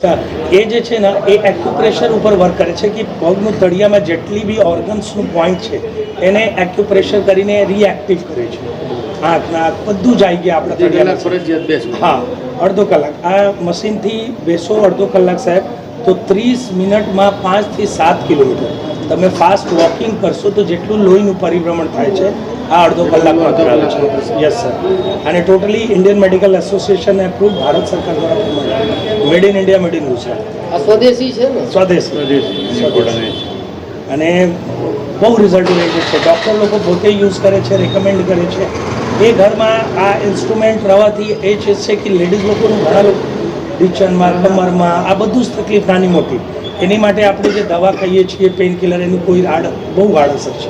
એ જે છે ને એ એક્યુપ્રેશર ઉપર વર્ક કરે છે કે પગનું તળિયામાં જેટલી બી ઓર્ગન્સનું પોઈન્ટ છે એને એક્યુપ્રેશર કરીને રિએક્ટિવ કરે છે. આંખ નાક બધું જ આવી ગયા આપણે તળિયામાં હા અડધો કલાક. આ મશીનથી બેસો અડધો કલાક સાહેબ તો ત્રીસ મિનિટમાં પાંચથી સાત કિલોમીટર. તમે ફાસ્ટ વોકિંગ કરશો તો જેટલું લોહીનું પરિભ્રમણ થાય છે આ અડધો કલાકમાં કરાવે છે. યસ સર અને totally Indian medical association approve Bharat સરકાર દ્વારા made in India made in Gujarat આ સ્વદેશી છે સ્વદેશ. સ્વદેશી. અને બહુ રિઝલ્ટ ઓરિએન્ટેડ છે. ડૉક્ટર લોકો પોતે યુઝ કરે છે રેકમેન્ડ કરે છે. એ ઘરમાં આ ઇન્સ્ટ્રુમેન્ટ રહેવાથી એ છે છે કે લેડીઝ લોકોનું ઘણા લોકો ડિચનમાં કમરમાં આ બધું જ તકલીફ નાની મોટી. એની માટે આપણે જે દવા ખાઈએ છીએ પેઇન કિલર એનું કોઈ આડ બહુ આડઅસર છે.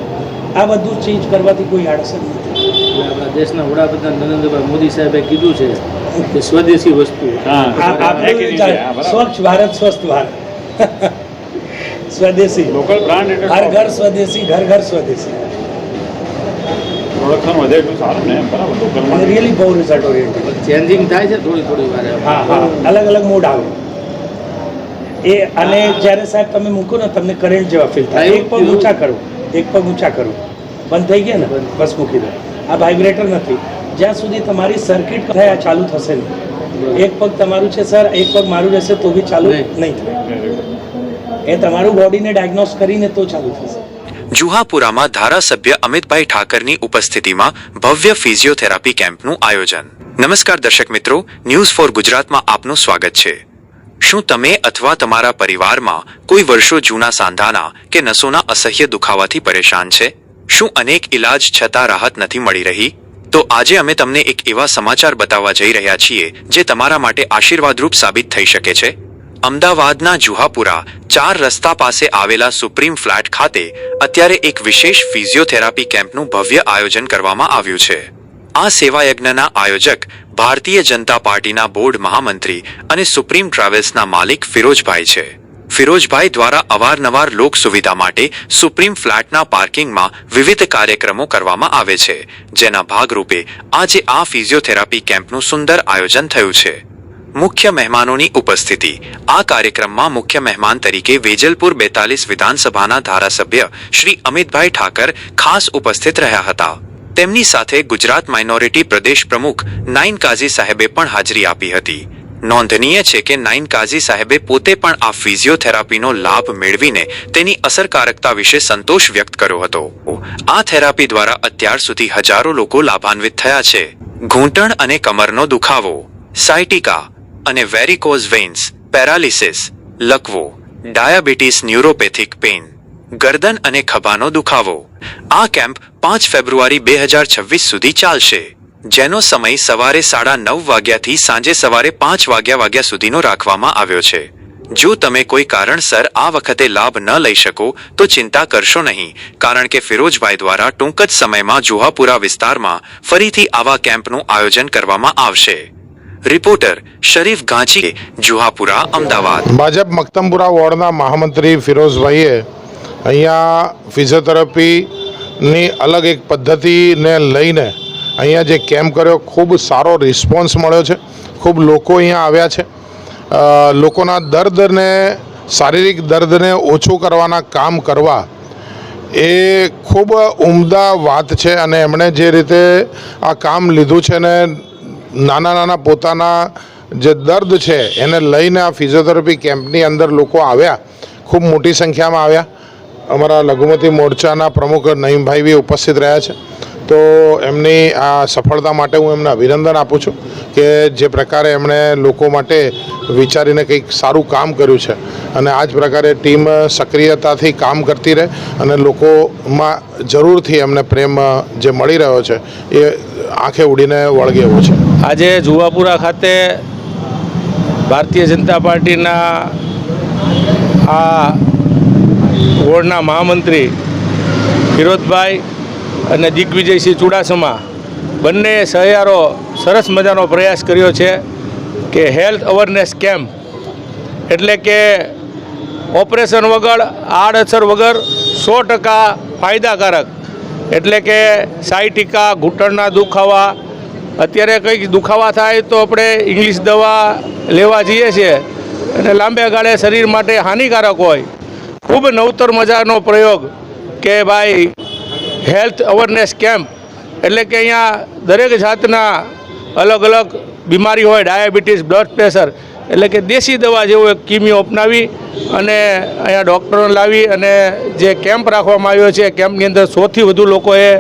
આ બધું ચેન્જ કરવાથી કોઈ આડઅસર નથી. આપણા દેશના વડાપ્રધાન નરેન્દ્રભાઈ મોદી સાહેબે કીધું છે કે સ્વદેશી વસ્તુ. સ્વચ્છ ભારત સ્વસ્થ ભારત. સ્વદેશી. લોકલ બ્રાન્ડ હર ઘર સ્વદેશી ઘર ઘર સ્વદેશી. પ્રોડક્શન વધે એટલું સારું ને બરાબર રિયલી બહુ રિઝલ્ટ ઓરિએન્ટેડ ચેન્જિંગ થાય છે થોડી થોડી વાર. હા હા. અલગ અલગ મૂડ આવે. એ અને જ્યારે સાહેબ તમે મૂકો ને તમને કરંટ જેવા ફીલ થાય. એક પગ ઊંચા કરો એક પગ ઊંચા કરો. બંધ થઈ ગયા ને? બસ મૂકી દો. આ વાઇબ્રેટર નથી. જ્યાં સુધી તમારી સર્કિટ થાય આ ચાલુ થશે નહીં. એક પગ તમારું છે સર એક પગ મારું રહેશે તો બી ચાલુ નહીં. નહીં થાય. એ તમારું બોડીને ડાયગ્નોસ કરીને તો ચાલુ થશે. જુહાપુરામાં ધારાસભ્ય અમિતભાઈ ઠાકરની ઉપસ્થિતિમાં ભવ્ય ફિઝિયોથેરાપી કેમ્પનું આયોજન. નમસ્કાર દર્શક મિત્રો. ન્યૂઝ ફોર ગુજરાતમાં આપનું સ્વાગત છે. શું તમે અથવા તમારા પરિવારમાં કોઈ વર્ષો જૂના સાંધાના કે નસોના અસહ્ય દુખાવાથી પરેશાન છે? શું અનેક ઇલાજ છતાં રાહત નથી મળી રહી? તો આજે અમે તમને એક એવા સમાચાર બતાવવા જઈ રહ્યા છીએ જે તમારા માટે આશીર્વાદરૂપ સાબિત થઈ શકે છે. અમદાવાદના જુહાપુરા, ચાર રસ્તા પાસે આવેલા સુપ્રીમ ફ્લેટ ખાતે અત્યારે એક વિશેષ ફિઝિયોથેરાપી કેમ્પનું ભવ્ય આયોજન કરવામાં આવ્યું છે. આ સેવાયજ્ઞના આયોજક ભારતીય જનતા પાર્ટીના બોર્ડ મહામંત્રી અને સુપ્રીમ ટ્રાવેલ્સના માલિક ફિરોજભાઈ છે. ફિરોજભાઈ દ્વારા અવારનવાર લોક સુવિધા માટે સુપ્રીમ ફ્લેટના પાર્કિંગમાં વિવિધ કાર્યક્રમો કરવામાં આવે છે. જેના ભાગરૂપે આજે આ ફિઝિયોથેરાપી કેમ્પનું સુંદર આયોજન થયું છે. મુખ્ય મહેમાનોની ઉપસ્થિતિ. આ કાર્યક્રમમાં મુખ્ય મહેમાન તરીકે વેજલપુર બેતાલીસ વિધાનસભાના ધારાસભ્ય શ્રી અમિતભાઈ ઠાકર ખાસ ઉપસ્થિત રહ્યા હતા. તેમની સાથે ગુજરાત માઇનોરિટી પ્રદેશ પ્રમુખ નાઇન કાઝી સાહેબે પણ હાજરી આપી હતી. નોંધનીય છે કે નાઇન કાઝી સાહેબે પોતે પણ આ ફિઝિયોથેરાપીનો લાભ મેળવીને તેની અસરકારકતા વિશે સંતોષ વ્યક્ત કર્યો હતો. આ થેરાપી દ્વારા અત્યાર સુધી હજારો લોકો લાભાન્વિત થયા છે. ઘૂંટણ અને કમરનો દુખાવો સાયટિકા અને વેરિકોઝ વેન્સ પેરાલિસિસ લકવો ડાયાબિટીસ ન્યુરોપેથિક પેઇન ગરદન અને ખભાનો દુખાવો. આ કેમ્પ પાંચ ફેબ્રુઆરી બે હજાર છવ્વીસ સુધી ચાલશે. જેનો સમય સવારે સાડા નવ વાગ્યાથી સાંજે સવારે પાંચ વાગ્યા વાગ્યા સુધીનો રાખવામાં આવ્યો છે. જો તમે કોઈ કારણસર આ વખતે લાભ ન લઈ શકો, તો ચિંતા કરશો નહીં, કારણ કે ફિરોજભાઈ દ્વારા ટૂંક જ સમયમાં જુહાપુરા વિસ્તારમાં ફરીથી આવા કેમ્પનું આયોજન કરવામાં આવશે. રિપોર્ટર શરીફ ગાંચી, જુહાપુરા, અમદાવાદ. ભાજપ મક્તમપુરા વોર્ડના મહામંત્રી ફિરોઝભાઈએ અહીંયા ફિઝિયોથેરાપીની અલગ એક પદ્ધતિને લઈને અહીંયા જે કેમ્પ કર્યો, ખૂબ સારો રિસ્પોન્સ મળ્યો છે. ખૂબ લોકો અહીંયા આવ્યા છે. લોકોના દર્દને, શારીરિક દર્દને ઓછું કરવાના કામ કરવા એ ખૂબ ઉમદા વાત છે અને એમણે જે રીતે આ કામ લીધું છે ને નાના નાના પોતાના જે દર્દ છે એને લઈને આ ફિઝિયોથેરાપી કેમ્પની અંદર લોકો આવ્યા. ખૂબ મોટી સંખ્યામાં આવ્યા. અમારા લઘુમતી મોરચાના પ્રમુખ નઈમભાઈ બી ઉપસ્થિત રહ્યા છે. તો એમની આ સફળતા માટે હું એમને અભિનંદન આપું છું કે જે પ્રકારે એમણે લોકો માટે વિચારીને કંઈક સારું કામ કર્યું છે અને આ જ પ્રકારે ટીમ સક્રિયતાથી કામ કરતી રહે અને લોકોમાં જરૂરથી એમને પ્રેમ જે મળી રહ્યો છે એ આંખે ઉડીને વળગે એવો છે. આજે જુવાપુરા ખાતે ભારતીય જનતા પાર્ટીના આ વોર્ડના મહામંત્રી ફિરોજભાઈ અને દિગ્વિજયસિંહ ચુડાસમા બંને સહિયારો સરસ મજાનો પ્રયાસ કર્યો છે કે હેલ્થ અવેરનેસ કેમ્પ એટલે કે ઓપરેશન વગર, આડઅસર વગર સો ટકા ફાયદાકારક. એટલે કે સાયટિકા ઘૂંટણના દુખાવા. અત્યારે કંઈક દુખાવા થાય તો આપણે ઇંગ્લિશ દવા લેવા જઈએ છીએ. અને લાંબે ગાળે શરીર માટે હાનિકારક હોય. ખૂબ નવતર મજાનો પ્રયોગ કે ભાઈ હેલ્થ અવેરનેસ કેમ્પ, એટલે કે અહીંયા દરેક જાતના અલગ અલગ બીમારી હોય, ડાયાબિટીસ, બ્લડ પ્રેશર, એટલે કે દેશી દવા જેવો એક કિમિયો અપનાવી અને અહીંયા ડૉક્ટરોને લાવી અને જે કેમ્પ રાખવામાં આવ્યો છે, કેમ્પની અંદર સૌથી વધુ લોકોએ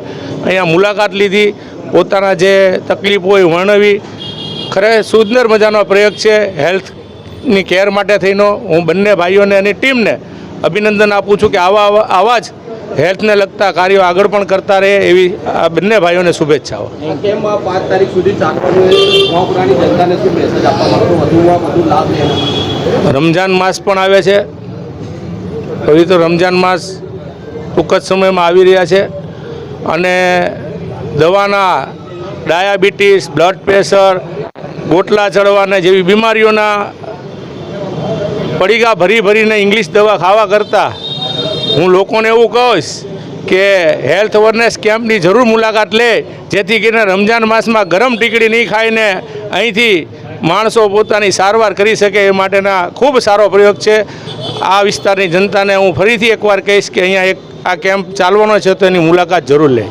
અહીંયા મુલાકાત લીધી, પોતાના જે તકલીફો હોય વર્ણવી. ખરે સુંદર મજાનો પ્રયોગ છે હેલ્થની કેર માટે થઈનો હું બંને ભાઈઓને અને ટીમને અભિનંદન આપું છું કે આવા આવા- જ હેલ્થને લગતા કાર્યો આગળ પણ કરતા રહે એવી આ બંને ભાઈઓને શુભેચ્છાઓ? રમજાન માસ પણ આવે છે. પવિત્ર રમજાન માસ ટૂંક જ સમયમાં આવી રહ્યા છે. અને દવાના ડાયાબિટીસ બ્લડ પ્રેશર ગોટલા ચડવાના જેવી બીમારીઓના પડીકા ભરી ભરીને ઇંગ્લિશ દવા ખાવા કરતાં, હું લોકોને એવું કહીશ કે હેલ્થ અવેરનેસ કેમ્પની જરૂર મુલાકાત લે, જેથી કરીને રમજાન માસમાં ગરમ ટીકડી નહીં ખાઈને અહીંથી માણસો પોતાની સારવાર કરી શકે એ માટેના ખૂબ સારો પ્રયોગ છે. આ વિસ્તારની જનતાને હું ફરીથી એકવાર કહીશ કે અહીંયા એક આ કેમ્પ ચાલવાનો છે તો એની મુલાકાત જરૂર લે.